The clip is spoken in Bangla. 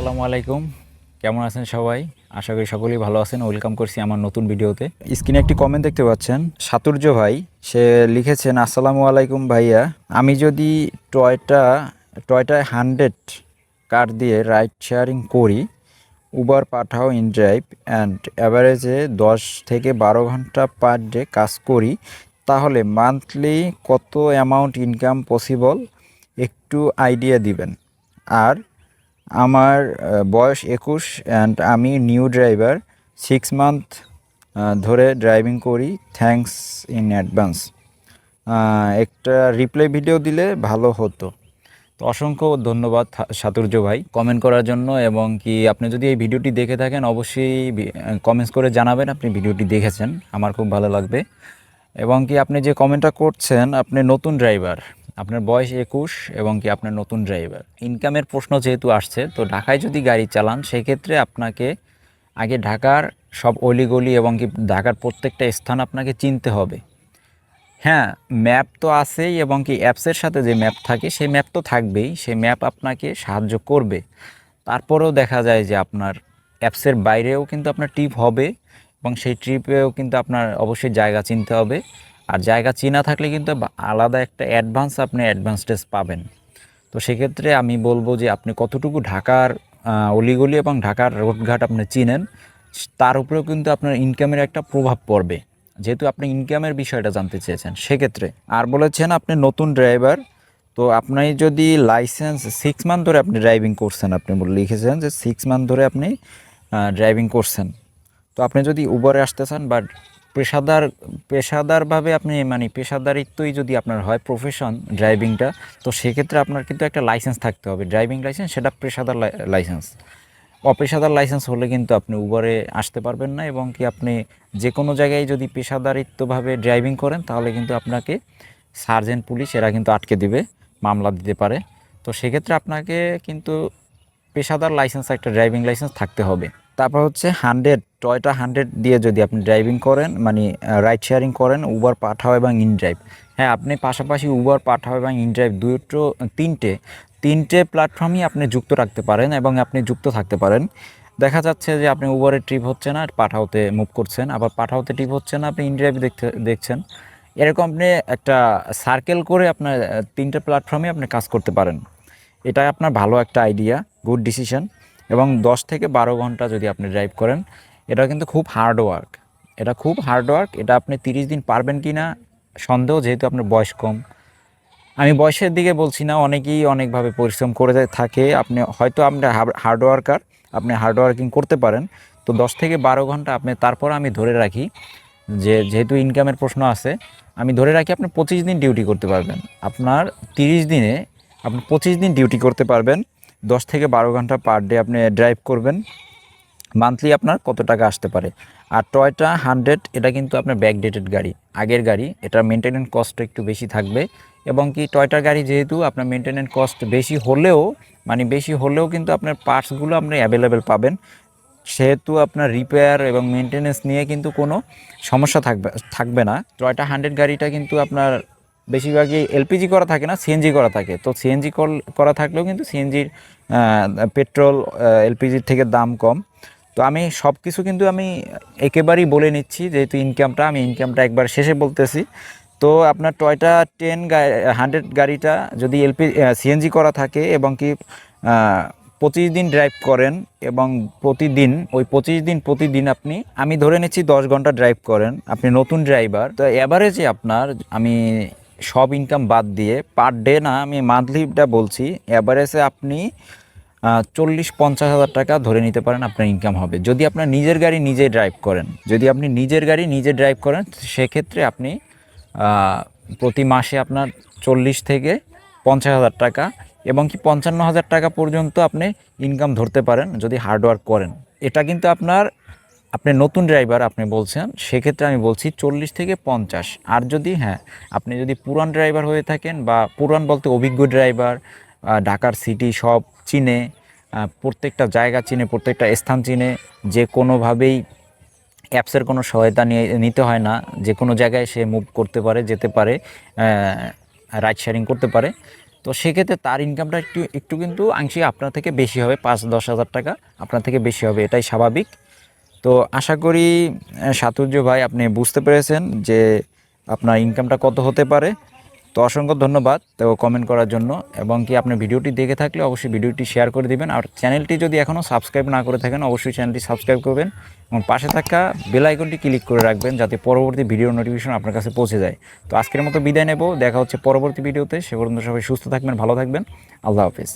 আসসালামু আলাইকুম। কেমন আছেন সবাই? আশা করি সকলেই ভালো আছেন। ওয়েলকাম করছি আমার নতুন ভিডিওতে। স্ক্রিনে একটি কমেন্ট দেখতে পাচ্ছেন, সাতুর্য ভাই। সে লিখেছেন, আসসালামু আলাইকুম ভাইয়া। আমি যদি টয়টা টয়টা হান্ড্রেড কার দিয়ে রাইড শেয়ারিং করি Uber Pathao inDrive and অ্যাভারেজে দশ থেকে বারো ঘণ্টা পার ডে কাজ করি, তাহলে মান্থলি কত অ্যামাউন্ট ইনকাম পসিবল একটু আইডিয়া দিবেন। আর আমার বয়স একুশ অ্যান্ড আমি নিউ ড্রাইভার সিক্স মান্থ ধরে ড্রাইভিং করি থ্যাঙ্কস ইন অ্যাডভান্স একটা রিপ্লাই ভিডিও দিলে ভালো হতো। তো অসংখ্য ধন্যবাদ সাতুর্য ভাই। কমেন্ট করার জন্য এবং কি আপনি যদি এই ভিডিওটি দেখে থাকেন, অবশ্যই কমেন্টস করে জানাবেন আপনি ভিডিওটি দেখেছেন। আমার খুব ভালো লাগবে। এবং কি আপনি যে কমেন্টটা করছেন, আপনি নতুন ড্রাইভার আপনার বয়স একুশ এবং কি আপনার নতুন ড্রাইভার। ইনকামের প্রশ্ন যেহেতু আসছে, তো ঢাকায় যদি গাড়ি চালান, সেক্ষেত্রে আপনাকে আগে ঢাকার সব অলিগলি এবং কি ঢাকার প্রত্যেকটা স্থান আপনাকে চিনতে হবে। হ্যাঁ ম্যাপ তো আছেই এবং কি অ্যাপসের সাথে যে ম্যাপ থাকে, সেই ম্যাপ তো থাকবেই, সেই ম্যাপ আপনাকে সাহায্য করবে। তারপরেও দেখা যায় যে আপনার অ্যাপসের বাইরেও কিন্তু আপনার ট্রিপ হবে এবং সেই ট্রিপেও কিন্তু আপনার অবশ্যই জায়গা চিনতে হবে। আর জায়গা চিনা থাকলে কিন্তু আলাদা একটা অ্যাডভান্স আপনি অ্যাডভান্সটেজ পাবেন। তো সেক্ষেত্রে আমি বলব যে আপনি কতটুকু ঢাকার অলিগলি এবং ঢাকার রোডঘাট আপনি চিনেন, তার উপরেও কিন্তু আপনার ইনকামের একটা প্রভাব পড়বে। যেহেতু আপনি ইনকামের বিষয়টা জানতে চেয়েছেন, সেক্ষেত্রে। আর বলেছেন আপনি নতুন ড্রাইভার তো আপনি যদি লাইসেন্স সিক্স মান্থ ধরে আপনি ড্রাইভিং করছেন, আপনি লিখেছেন যে সিক্স মান্থ ধরে আপনি ড্রাইভিং করছেন। তো আপনি যদি উবারে আসতে চান বা পেশাদার, পেশাদারভাবে আপনি মানে পেশাদারিত্বই যদি আপনার হয় প্রফেশন ড্রাইভিংটা তো সেক্ষেত্রে আপনার কিন্তু একটা লাইসেন্স থাকতে হবে। ড্রাইভিং লাইসেন্স সেটা পেশাদার লাইসেন্স অপেশাদার লাইসেন্স হলে কিন্তু আপনি উবারে আসতে পারবেন না এবং কি আপনি যে কোনো জায়গায় যদি পেশাদারিত্বভাবে ড্রাইভিং করেন, তাহলে কিন্তু আপনাকে সার্জেন্ট পুলিশ এরা কিন্তু আটকে দিবে, মামলা দিতে পারে। তো সেক্ষেত্রে আপনাকে কিন্তু পেশাদার লাইসেন্স একটা ড্রাইভিং লাইসেন্স থাকতে হবে। তারপর হচ্ছে হান্ড্রেড টয়টা হান্ড্রেড দিয়ে যদি আপনি ড্রাইভিং করেন মানে রাইড শেয়ারিং করেন উবার পাঠাও এবং ইন ড্রাইভ হ্যাঁ আপনি পাশাপাশি উবার পাঠাও এবং ইন ড্রাইভ দুটো, তিনটে তিনটে প্ল্যাটফর্মই আপনি যুক্ত রাখতে পারেন এবং আপনি যুক্ত থাকতে পারেন। দেখা যাচ্ছে যে আপনি উবারের ট্রিপ হচ্ছে না, পাঠাওতে মুভ করছেন, আবার পাঠাওতে ট্রিপ হচ্ছে না, আপনি ইন ড্রাইভ দেখতে, দেখছেন। এরকম আপনি একটা সার্কেল করে আপনার তিনটে প্ল্যাটফর্মে আপনি কাজ করতে পারেন। এটা আপনার ভালো একটা আইডিয়া গুড ডিসিশন এবং দশ থেকে বারো ঘণ্টা যদি আপনি ড্রাইভ করেন, এটা কিন্তু খুব হার্ড ওয়ার্ক এটা খুব হার্ড ওয়ার্ক এটা আপনি তিরিশ দিন পারবেন কি না, সন্দেহ যেহেতু আপনার বয়স কম। আমি বয়সের দিকে বলছি না, অনেকেই অনেকভাবে পরিশ্রম করে থাকে। আপনি হয়তো আপনি হার্ড ওয়ার্কার আপনি হার্ড ওয়ার্কিং করতে পারেন। তো দশ থেকে বারো ঘণ্টা আপনি, তারপর আমি ধরে রাখি যে, যেহেতু ইনকামের প্রশ্ন আছে, আমি ধরে রাখি আপনি পঁচিশ দিন ডিউটি করতে পারবেন। আপনার তিরিশ দিনে আপনি পঁচিশ দিন ডিউটি করতে পারবেন। দশ থেকে বারো ঘণ্টা পার ডে আপনি ড্রাইভ করবেন। মান্থলি আপনার কত টাকা আসতে পারে? আর টয়টা হান্ড্রেড এটা কিন্তু আপনার ব্যাকডেটেড গাড়ি, আগের গাড়ি, এটার মেনটেনেন্স কস্ট একটু বেশি থাকবে। এবং কি টয়টার গাড়ি যেহেতু আপনার মেনটেনেন্স কস্ট বেশি হলেও মানে বেশি হলেও কিন্তু আপনার পার্টসগুলো আপনি অ্যাভেলেবেল পাবেন। সেহেতু আপনার রিপেয়ার এবং মেনটেনেন্স নিয়ে কিন্তু কোনো সমস্যা থাকবে থাকবে না। টয়টা হান্ড্রেড গাড়িটা কিন্তু আপনার বেশিরভাগই এলপিজি করা থাকে না সিএনজি করা থাকে। তো সিএনজি করা থাকলেও কিন্তু সিএনজির পেট্রোল এলপিজির থেকে দাম কম। তো আমি সব কিছু কিন্তু আমি একেবারেই বলে নিচ্ছি, যেহেতু ইনকামটা আমি ইনকামটা একবার শেষে বলতেছি। তো আপনার টয়টা টেন হান্ড্রেড গাড়িটা যদি এলপি সিএনজি করা থাকে এবং কি পঁচিশ দিন ড্রাইভ করেন এবং প্রতিদিন, ওই পঁচিশ দিন প্রতিদিন আপনি, আমি ধরে নিচ্ছি দশ ঘণ্টা ড্রাইভ করেন, আপনি নতুন ড্রাইভার তো অ্যাভারেজে আপনার, আমি সব ইনকাম বাদ দিয়ে পার ডে না আমি মান্থলিটা বলছি অ্যাভারেজে আপনি চল্লিশ পঞ্চাশ হাজার টাকা ধরে নিতে পারেন আপনার ইনকাম হবে। যদি আপনার নিজের গাড়ি নিজে ড্রাইভ করেন, যদি আপনি নিজের গাড়ি নিজে ড্রাইভ করেন, সেক্ষেত্রে আপনি প্রতি মাসে আপনার চল্লিশ থেকে পঞ্চাশ হাজার টাকা এবং কি পঞ্চান্ন হাজার টাকা পর্যন্ত আপনি ইনকাম ধরতে পারেন যদি হার্ডওয়ার্ক করেন। এটা কিন্তু আপনার আপনি নতুন ড্রাইভার আপনি বলছেন, সেক্ষেত্রে আমি বলছি চল্লিশ থেকে পঞ্চাশ। আর যদি হ্যাঁ আপনি যদি পুরান ড্রাইভার হয়ে থাকেন বা পুরান বলতে অভিজ্ঞ ড্রাইভার ঢাকার সিটি সব চিনে প্রত্যেকটা জায়গা চিনে, প্রত্যেকটা স্থান চিনে, যে কোনোভাবেই অ্যাপসের কোনো সহায়তা নিয়ে, নিতে হয় না, যে কোনো জায়গায় সে মুভ করতে পারে, যেতে পারে রাইড শেয়ারিং করতে পারে, তো সেক্ষেত্রে তার ইনকামটা একটু একটু কিন্তু আংশিক আপনার থেকে বেশি হবে, পাঁচ দশ হাজার টাকা আপনার থেকে বেশি হবে, এটাই স্বাভাবিক। তো আশা করি সাতুর্য ভাই আপনি বুঝতে পেরেছেন যে আপনার ইনকামটা কত হতে পারে। তো অসংখ্য ধন্যবাদ তো কমেন্ট করার জন্য। এবং কি আপনি ভিডিওটি দেখে থাকলে অবশ্যই ভিডিওটি শেয়ার করে দিবেন। আর চ্যানেলটি যদি এখনও সাবস্ক্রাইব না করে থাকেন, অবশ্যই চ্যানেলটি সাবস্ক্রাইব করবেন। এবং পাশে থাকা বেল আইকনটি ক্লিক করে রাখবেন যাতে পরবর্তী ভিডিও নোটিফিকেশন আপনার কাছে পৌঁছে যায়। তো আজকের মতো বিদায় নেব। দেখা হচ্ছে পরবর্তী ভিডিওতে সে পর্যন্ত সবাই সুস্থ থাকবেন, ভালো থাকবেন। আল্লাহ হাফিজ।